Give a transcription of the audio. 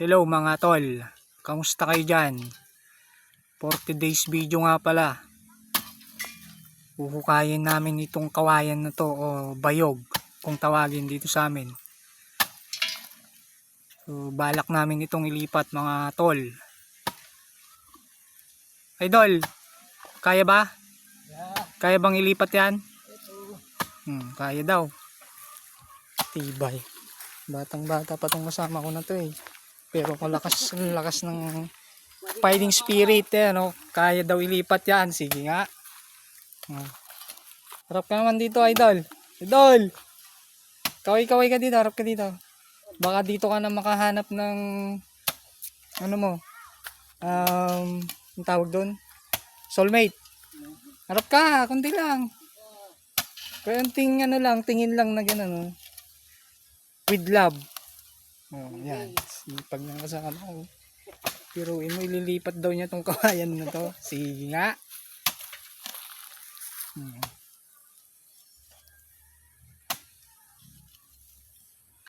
Hello mga tol, kamusta kayo dyan? 40 days video nga pala. Uhukayin namin itong kawayan na to o bayog kung tawagin dito sa amin. So balak namin itong ilipat mga tol. Idol, kaya ba? Kaya bang ilipat yan? Hmm, kaya daw. Tibay. Batang bata pa tong kasama ko na to eh. Pero kung lakas, lakas ng fighting spirit eh, ano, kaya daw ilipat yan. Sige nga. Hmm. Harap ka naman dito, idol. Idol! Kaway-kaway ka dito, harap ka dito. Baka dito ka na makahanap ng ano mo? Um, ang tawag doon? Soulmate. Harap ka, kunti lang. Kunting ano lang, tingin lang na gano'n. Oh. With love. Oh, yan. Sipag ng kasama ko. Pero mo, ililipat daw niya tong kawayan na to. Sige nga. Hmm.